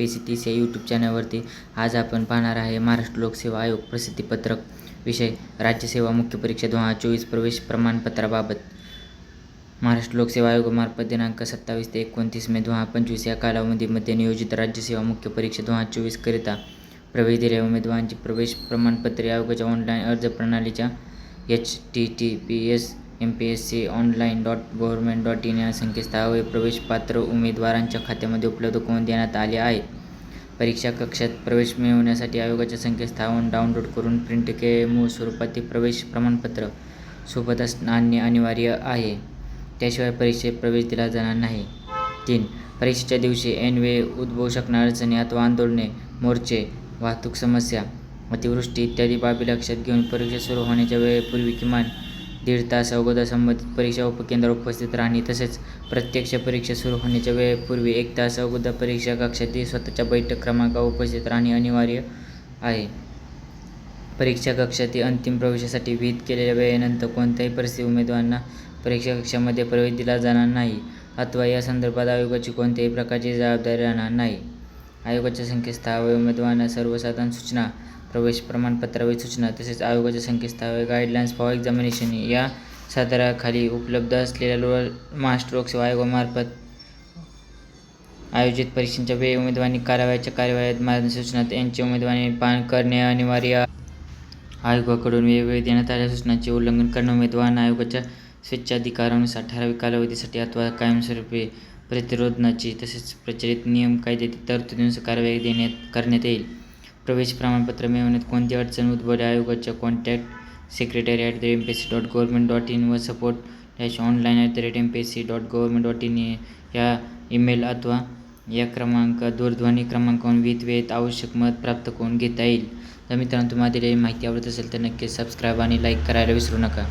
P C तीस या YouTube चॅनलवरती आज आपण पाहणार आहे महाराष्ट्र लोकसेवा आयोग प्रसिद्धीपत्रक विषय राज्यसेवा मुख्य परीक्षा दोन हजार चोवीस प्रवेश प्रमाणपत्राबाबत. महाराष्ट्र लोकसेवा आयोगामार्फत दिनांक सत्तावीस ते एकोणतीस मे दोन हजार पंचवीस या कालावधीमध्ये नियोजित राज्यसेवा मुख्य परीक्षा दोन हजार चोवीसकरिता प्रवेश दिलेल्या उमेदवारांची प्रवेश प्रमाणपत्रे आयोगाच्या ऑनलाईन अर्ज प्रणालीच्या H T T P S M P S C online dot government dot in या संकेतस्थळावर प्रवेशपात्र उमेदवारांच्या खात्यामध्ये उपलब्ध करून देण्यात आले आहे. परीक्षा कक्षात प्रवेश मिळवण्यासाठी आयोगाच्या संकेतस्थळावरून डाउनलोड करून प्रिंट के मूळ स्वरूपातील प्रवेश प्रमाणपत्र सोबत असणं आणणे अनिवार्य आहे. त्याशिवाय परीक्षेत प्रवेश दिला जाणार नाही. तीन परीक्षेच्या दिवशी एन वे उद्भवू शकणाऱ्या अडचणी अथवा आंदोलने मोर्चे वाहतूक समस्या अतिवृष्टी इत्यादी बाबी लक्षात घेऊन परीक्षा सुरू होण्याच्या वेळेपूर्वी किमान दीड तास अगोदर संबंधित परीक्षा उपकेंद्रावर उपस्थित राहणे तसेच प्रत्यक्ष परीक्षा सुरू होण्याच्या वेळेपूर्वी एक तास अगोदर परीक्षा कक्षातील स्वतःच्या बैठक क्रमांकावर उपस्थित राहणे अनिवार्य आहे. परीक्षा कक्षातील अंतिम प्रवेशासाठी विहित केलेल्या वेळेनंतर कोणत्याही परिस्थिती उमेदवारांना परीक्षा कक्षामध्ये प्रवेश दिला जाणार नाही अथवा या संदर्भात आयोगाची कोणत्याही प्रकारची जबाबदारी राहणार नाही. आयोगाच्या संकेतस्थळावर उमेदवारांना सर्वसाधारण सूचना प्रवेश प्रमाणपत्रावरील सूचना तसेच आयोगाच्या संकेतस्थळावर गाईडलाईन्स फॉर एक्झामिनेशन या सादराखाली उपलब्ध असलेल्या लोअर महाराष्ट्र लोकसेवा आयोगामार्फत आयोजित परीक्षांच्या वेळी उमेदवारांनी करावयाच्या कार्यवाहीत मार्गदर्शक सूचना यांची उमेदवारांनी पालन करणे अनिवार्य आयोगाकडून वेळोवेळी देण्यात आलेल्या सूचनांचे उल्लंघन करणं उमेदवारांना आयोगाच्या स्वेच्छाधिकारानुसार ठराविक कालावधीसाठी अथवा कायमस्वरूपी प्रतिरोधनाची तसेच प्रचलित नियम कायद्यातील तरतुदीनुसार कारवाई देण्यात करण्यात येईल. प्रवेश प्रमाणपत्र मिळवण्यात कोणती अडचण उद्भवली आयोगाच्या contact secretary at the M P C dot government dot in व support dash online at the rate M P S C dot government dot in या ईमेल अथवा या क्रमांक दूरध्वनी क्रमांकावरून विहित वेळेत आवश्यक मत प्राप्त करून घेता येईल. तर मित्रांनो तुम्हाला दिलेली माहिती आवडत असेल तर नक्कीच सबस्क्राईब आणि लाईक करायला विसरू नका.